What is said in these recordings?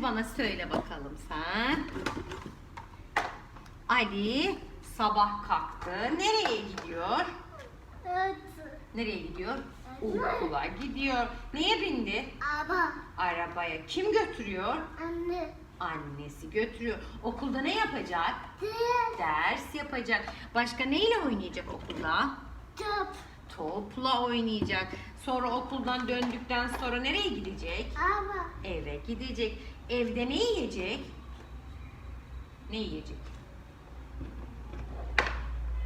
Hadi bana söyle bakalım sen. Ali sabah kalktı. Nereye gidiyor? Nereye gidiyor? Okula gidiyor. Neye bindi? Ama Arabaya. Kim götürüyor? anne Annesi götürüyor. Okulda ne yapacak? değil Ders yapacak. Başka neyle oynayacak okulda? top Topla oynayacak. Sonra okuldan döndükten sonra nereye gidecek? ama Eve gidecek. Evde ne yiyecek? Ne yiyecek?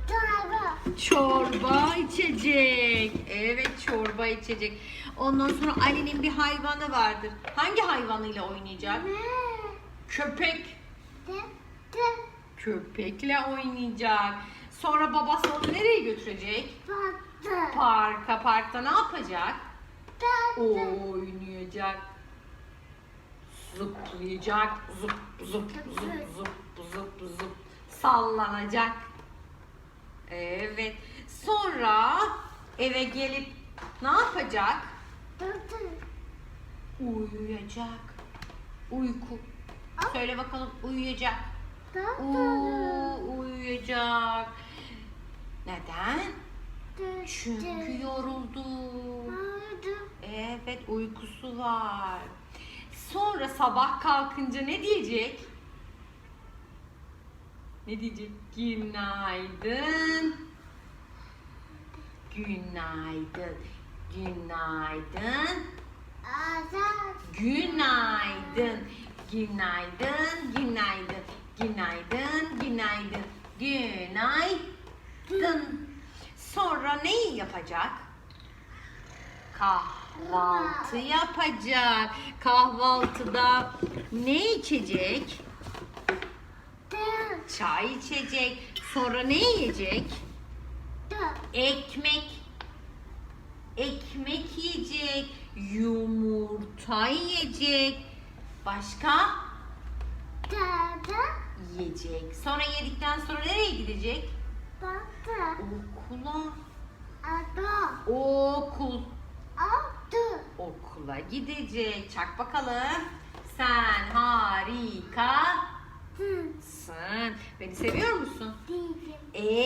çorba Çorba içecek. Evet çorba içecek. Ondan sonra Ali'nin bir hayvanı vardır. Hangi hayvanıyla oynayacak? ne Köpek. de de Köpekle oynayacak. Sonra babası onu nereye götürecek? battı Parka. Parkta ne yapacak? Oynayacak. Zıplayacak. Zıp zıp zıp zıp zıp zıp. Sallanacak. Evet. Sonra eve gelip ne yapacak? Uyuyacak. Uyku. Söyle bakalım uyuyacak. Uuu uyuyacak. Neden? Çünkü yoruldu. Evet uykusu var. Sonra sabah kalkınca ne diyecek? Ne diyecek? Günaydın. Günaydın. Günaydın. Azar Günaydın. Günaydın. Günaydın. Günaydın. Günaydın. Günaydın. Sonra neyi yapacak? Kahvaltı yapacak. Kahvaltıda ne içecek? Çay içecek. Sonra ne yiyecek? Ekmek. Ekmek yiyecek. Yumurta yiyecek. Başka? Yiyecek. Sonra yedikten sonra nereye gidecek? battı Okula. ada Okul. aldı Okula gidecek. Çak bakalım. Sen harikasın. Beni seviyor musun? değilim E